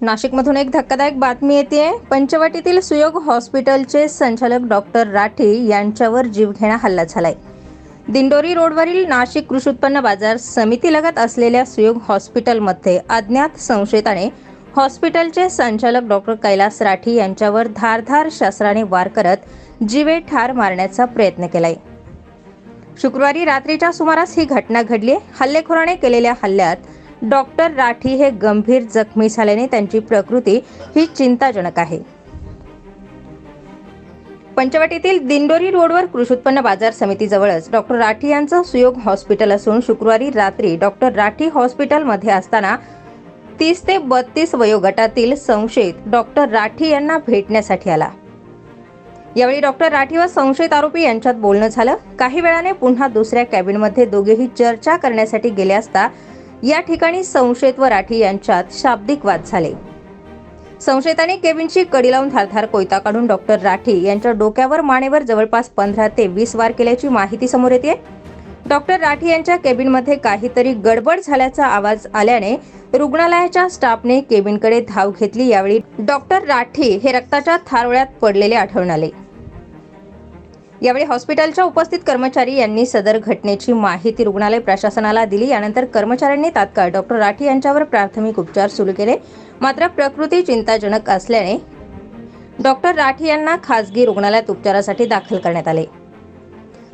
नाशिकमधून एक धक्कादायक बातमी येते पंचवटीतील सुयोग हॉस्पिटलचे संचालक डॉक्टर राठी यांच्यावर जीवघेणा हल्ला झालाय. दिंडोरी रोडवरील नाशिक कृषी उत्पन्न बाजार समितीलगत असलेल्या सुयोग हॉस्पिटलमध्ये अज्ञात संशयिताने हॉस्पिटलचे संचालक डॉक्टर कैलास राठी यांच्यावर धारधार शस्त्राने वार करत जीवे ठार मारण्याचा प्रयत्न केलाय. शुक्रवारी रात्रीच्या सुमारास ही घटना घडली हल्लेखोराने केलेल्या हल्ल्यात डॉक्टर राठी हे गंभीर जखमी झाल्याने त्यांची प्रकृती ही चिंताजनक आहे. पंचवटीतील दिंडोरी रोडवर कृषी उत्पन्न बाजार समितीजवळच डॉक्टर राठी यांचं सुयोग हॉस्पिटल असून शुक्रवारी रात्री डॉक्टर राठी हॉस्पिटलमध्ये असताना तीस ते बत्तीस वयोगटातील संशयित डॉक्टर राठी यांना भेटण्यासाठी आला. यावेळी डॉक्टर राठी व संशयित आरोपी यांच्यात बोलणं झालं. काही वेळाने पुन्हा दुसऱ्या कॅबिनमध्ये दोघेही चर्चा करण्यासाठी गेले असता या ठिकाणी संशयित व राठी यांच्यात शाब्दिक वाद झाले. संशयिताने केबिनची कडी लावून धारधार कोयता काढून डॉक्टर राठी यांच्या डोक्यावर मानेवर जवळपास पंधरा ते वीस वार केल्याची माहिती समोर येते डॉक्टर राठी यांच्या केबिनमध्ये काहीतरी गडबड झाल्याचा आवाज आल्याने रुग्णालयाच्या स्टाफने केबिनकडे धाव घेतली. यावेळी डॉक्टर राठी हे रक्ताच्या थारोळ्यात पडलेले आढळून आले. यावेळी हॉस्पिटलच्या उपस्थित कर्मचारी यांनी सदर घटनेची माहिती रुग्णालय प्रशासनाला दिली. यानंतर कर्मचाऱ्यांनी तात्काळ डॉक्टर राठी यांच्यावर प्राथमिक उपचार सुरू केले. मात्र प्रकृती चिंताजनक असल्याने डॉक्टर राठी यांना खासगी रुग्णालयात उपचारासाठी दाखल करण्यात आले.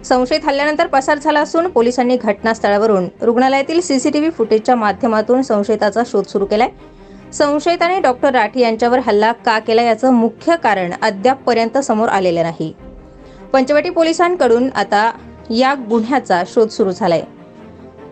संशयित हल्ल्यानंतर पसार झाला असून पोलिसांनी घटनास्थळावरून रुग्णालयातील सीसीटीव्ही फुटेजच्या माध्यमातून संशयिताचा शोध सुरू केलाय. संशयिताने डॉक्टर राठी यांच्यावर हल्ला का केला याचं मुख्य कारण अद्यापपर्यंत समोर आलेलं नाही. पंचवटी पोलिसांकडून आता या गुन्ह्याचा शोध सुरू झालाय.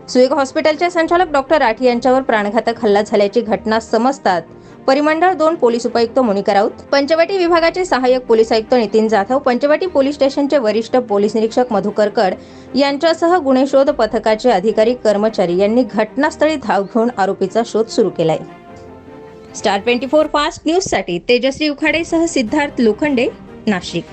सुएग हॉस्पिटलचे संचालक डॉक्टर राठी यांच्यावर प्राणघातक हल्ला झाल्याची घटना समजतात. परिमंडळ दोन पोलीस उपायुक्त मोनिका राऊत पंचवटी विभागाचे सहाय्यक पोलीस आयुक्त नितीन जाधव पंचवटी पोलीस स्टेशनचे वरिष्ठ पोलीस निरीक्षक मधुकर कड यांच्यासह गुन्हे शोध पथकाचे अधिकारी कर्मचारी यांनी घटनास्थळी धाव घेऊन आरोपीचा शोध सुरू केलाय. स्टार ट्वेंटी फोर फास्ट न्यूजसाठी तेजस्वी उखाडेसह सिद्धार्थ लोखंडे नाशिक.